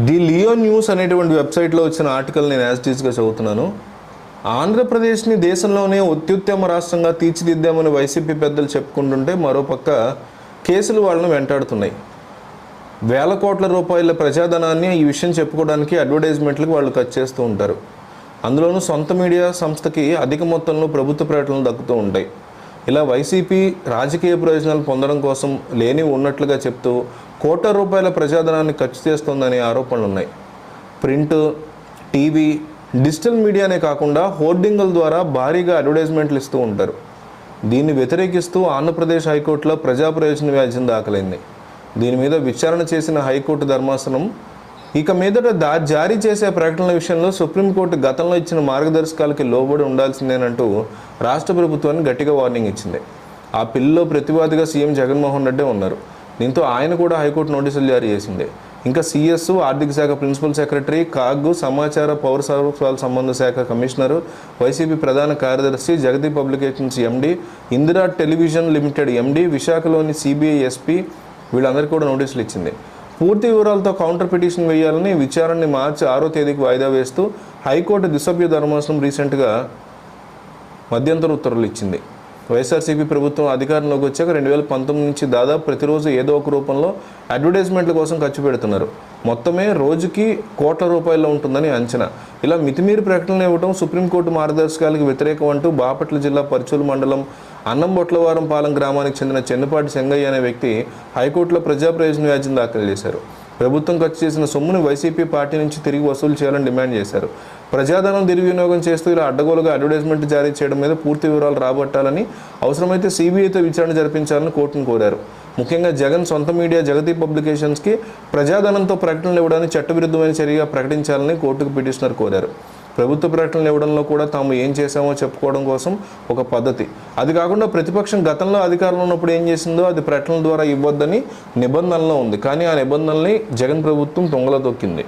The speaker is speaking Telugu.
ది లియో న్యూస్ అనేటువంటి వెబ్సైట్లో వచ్చిన ఆర్టికల్ నేను యాజ్ టీజ్గా చదువుతున్నాను. ఆంధ్రప్రదేశ్ని దేశంలోనే అత్యుత్తమ రాష్ట్రంగా తీర్చిదిద్దామని వైసీపీ పెద్దలు చెప్పుకుంటుంటే మరోపక్క కేసులు వాళ్ళను వెంటాడుతున్నాయి. వేల కోట్ల రూపాయల ప్రజాధనాన్ని ఈ విషయం చెప్పుకోవడానికి అడ్వర్టైజ్మెంట్లకు వాళ్ళు ఖర్చు చేస్తూ ఉంటారు. అందులోనూ సొంత మీడియా సంస్థకి అధిక మొత్తంలో ప్రభుత్వ ప్రకటనలు దక్కుతూ ఉంటాయి. ఇలా వైసీపీ రాజకీయ ప్రయోజనాలు పొందడం కోసం లేని ఉన్నట్లుగా చెప్తూ కోట్ల రూపాయల ప్రజాధనాన్ని ఖర్చు చేస్తోందనే ఆరోపణలు ఉన్నాయి. ప్రింట్ టీవీ డిజిటల్ మీడియానే కాకుండా హోర్డింగుల ద్వారా భారీగా అడ్వర్టైజ్మెంట్లు ఇస్తూ ఉంటారు. దీన్ని వ్యతిరేకిస్తూ ఆంధ్రప్రదేశ్ హైకోర్టులో ప్రజా ప్రయోజన వ్యాజ్యం దాఖలైంది. దీని మీద విచారణ చేసిన హైకోర్టు ధర్మాసనం ఇక మీదట దా జారీ చేసే ప్రకటనల విషయంలో సుప్రీంకోర్టు గతంలో ఇచ్చిన మార్గదర్శకాలకి లోబడి ఉండాల్సిందేనంటూ రాష్ట్ర ప్రభుత్వాన్ని గట్టిగా వార్నింగ్ ఇచ్చింది. ఆ పిల్లలో ప్రతివాదిగా సీఎం జగన్మోహన్ రెడ్డి ఉన్నారు. దీంతో ఆయన కూడా హైకోర్టు నోటీసులు జారీ చేసింది ఇంకా సిఎస్ ఆర్థిక శాఖ ప్రిన్సిపల్ సెక్రటరీ కాగ్ సమాచార పౌర సరఫరాల సంబంధ శాఖ కమిషనరు వైసీపీ ప్రధాన కార్యదర్శి Jagati publications MD Indira television limited MD విశాఖలోని సిబిఐ ఎస్పీ వీళ్ళందరికీ కూడా నోటీసులు ఇచ్చింది. పూర్తి వివరాలతో కౌంటర్ పిటిషన్ వేయాలని విచారణని మార్చి ఆరో తేదీకి వాయిదా వేస్తూ హైకోర్టు దిశభ్య ధర్మాసనం రీసెంట్గా మధ్యంతర ఉత్తర్వులు ఇచ్చింది. వైఎస్ఆర్సీపీ ప్రభుత్వం అధికారంలోకి వచ్చాక రెండు వేల పంతొమ్మిది నుంచి దాదాపు ప్రతిరోజు ఏదో ఒక రూపంలో అడ్వర్టైజ్మెంట్ల కోసం ఖర్చు పెడుతున్నారు. మొత్తమే రోజుకి కోట్ల రూపాయల్లో ఉంటుందని అంచనా. ఇలా మితిమీరి ప్రకటనలు ఇవ్వడం సుప్రీంకోర్టు మార్గదర్శకాలకు వ్యతిరేకం అంటూ బాపట్ల జిల్లా పరుచూలు మండలం అన్నంబొట్లవారం పాలెం గ్రామానికి చెందిన చెన్నపాటి చెంగయ్య అనే వ్యక్తి హైకోర్టులో ప్రజాప్రయోజన వ్యాజ్యం దాఖలు చేశారు. ప్రభుత్వం ఖర్చు చేసిన సొమ్మును వైసీపీ పార్టీ నుంచి తిరిగి వసూలు చేయాలని డిమాండ్ చేశారు. ప్రజాధనం దుర్వినియోగం చేస్తూ ఇలా అడ్డగోలుగా అడ్వర్టైజ్మెంట్ జారీ చేయడం మీద పూర్తి వివరాలు రాబట్టాలని అవసరమైతే సీబీఐతో విచారణ జరిపించాలని కోర్టును కోరారు. ముఖ్యంగా జగన్ సొంత మీడియా జగతి పబ్లికేషన్స్కి ప్రజాధనంతో ప్రకటనలు ఇవ్వడానికి చట్టవిరుద్ధమైన చర్యగా ప్రకటించాలని కోర్టుకు పిటిషనర్ కోరారు. ప్రభుత్వ ప్రకటనలు ఇవ్వడంలో కూడా తాము ఏం చేశామో చెప్పుకోవడం కోసం ఒక పద్ధతి. అది కాకుండా ప్రతిపక్షం గతంలో అధికారంలో ఉన్నప్పుడు ఏం చేసిందో అది ప్రకటనల ద్వారా ఇవ్వద్దని నిబంధనలో ఉంది. కానీ ఆ నిబంధనల్ని జగన్ ప్రభుత్వం తొంగలో తొక్కింది.